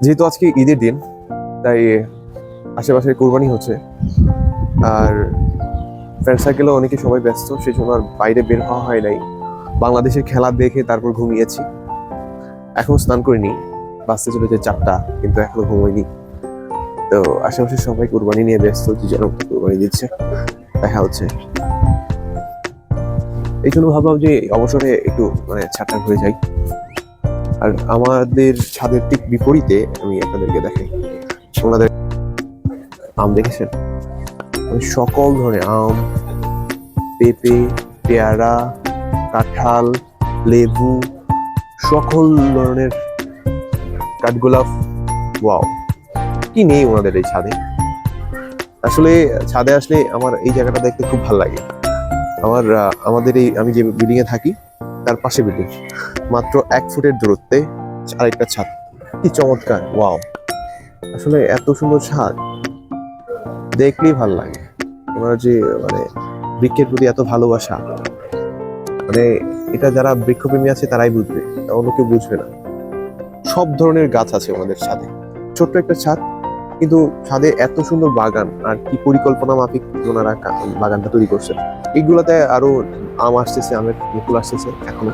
যেহেতু আজকে ঈদের দিন, তাই আশেপাশে কোরবানি হচ্ছে। আর ফ্রেন্ড সার্কেলও অনেকে সবাই ব্যস্ত সেই জন্য আর বাইরে বের হওয়া হয় নাই। বাংলাদেশের খেলা দেখে তারপর ঘুমিয়েছি। এখন স্নান করিনি। বাসতে চলেছে চারটা, কিন্তু এখনও ঘুমাইনি। তো আশেপাশে সবাই কোরবানি নিয়ে ব্যস্ত যে যেন কোরবানি দিচ্ছে। দেখা হচ্ছে। এই জন্য ভাবলাম যে অবসরে একটু মানে ছাটা হয়ে যাই। আর আমাদের ছাদের ঠিক বিপরীতে আমি আপনাদেরকে দেখাই। ওনাদের আম দেখেছেন? মানে সকল ধরনের আম, পেঁপে, পেয়ারা, কাঁঠাল, লেবু, সকল ধরনের কাঠগোলাপ। ওয়াও, কি নেই ওনাদের এই ছাদে? আসলে ছাদে আসলে আমার এই জায়গাটা দেখতে খুব ভালো লাগে। আমার আমাদের এই, আমি যে বিল্ডিং এ থাকি তার পাশে বিল্ডিং। মাত্র এক ফুটের দূরত্বে আরেকটা ছাদ। কি চমৎকার, ওয়াও। আসলে এত সুন্দর ছাদ, দেখলেই ভালো লাগে। ওনার যে মানে বৃক্ষের প্রতি এত ভালোবাসা মানে এটা যারা বৃক্ষপ্রেমী আছে তারাই বুঝবে, অন্য কেউ বুঝবে না। সব ধরনের গাছ আছে আমাদের ছাদে। ছোট্ট একটা ছাদ কিন্তু ছাদে এত সুন্দর বাগান আর কি পরিকল্পনা মাফিক ওনারা বাগানটা তৈরি করছেন এইগুলাতে আরও আম আসতেছে, আমের মুকুল আসতেছে, এখনও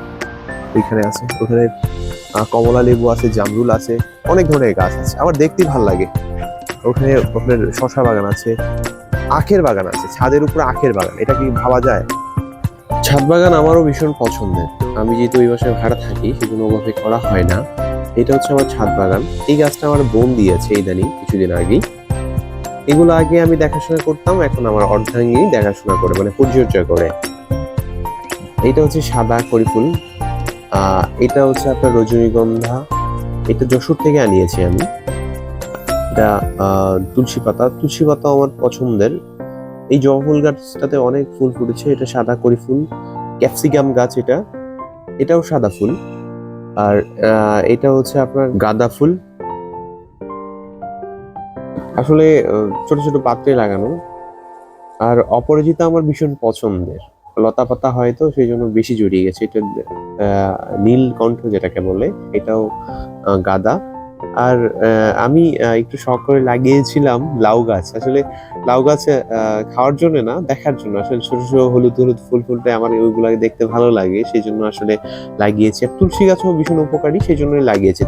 ওইখানে আছে। ওখানে কমলা লেবু আছে, জামরুল আছে, অনেক ধরনের গাছ আছে। আমার দেখতেই ভালো লাগে। ওখানে আপনার শশা বাগান আছে, আখের বাগান আছে, ছাদের উপরে আখের বাগান, এটা কি ভাবা যায়? ছাদ বাগান আমারও ভীষণ পছন্দের। আমি যেহেতু ওই বাসায় ভাড়া থাকি, সেজন্য ওভাবে করা হয় না। এটা হচ্ছে আমার ছাদ বাগান। এই গাছটা আমার বোন দিয়েছে ইদানিং কিছুদিন আগেই। এগুলো আগে আমি দেখাশোনা করতাম এখন আমার অর্ধাঙ্গী দেখাশোনা করে মানে পরিচর্যা করে। এটা হচ্ছে সাদা করি ফুল আহ, এটা হচ্ছে আপনার রজনীগন্ধা। এটা যশোর থেকে আনিয়েছি আমি। এটা তুলসী পাতা। তুলসী পাতা আমার পছন্দের। এই জবা গাছটাতে অনেক ফুল ফুটেছে। এটা সাদা করি ফুল ক্যাপসিকাম গাছ এটা। এটাও সাদা ফুল। আর এটা হচ্ছে আপনার গাঁদা ফুল। আসলে ছোট ছোট পাত্রে লাগানো। আর অপরাজিতা আমার ভীষণ পছন্দের। লতা পাতা হয়তো সেই জন্য বেশি জড়িয়ে গেছে। এটা আহ, নীল কণ্ঠ যেটাকে বলে এটাও গাঁদা। আর আমি একটু শখ করে লাগিয়েছিলাম লাউ গাছ। আসলে লাউ গাছ খাওয়ার জন্য না, দেখার জন্য। আসলে ছোট ছোট হলুদ হলুদ ফুল ফুলটা আমার ওইগুলো দেখতে ভালো লাগে। সেই জন্য আসলে লাগিয়েছি। আর তুলসী গাছও ভীষণ উপকারী, সেই জন্যই লাগিয়েছি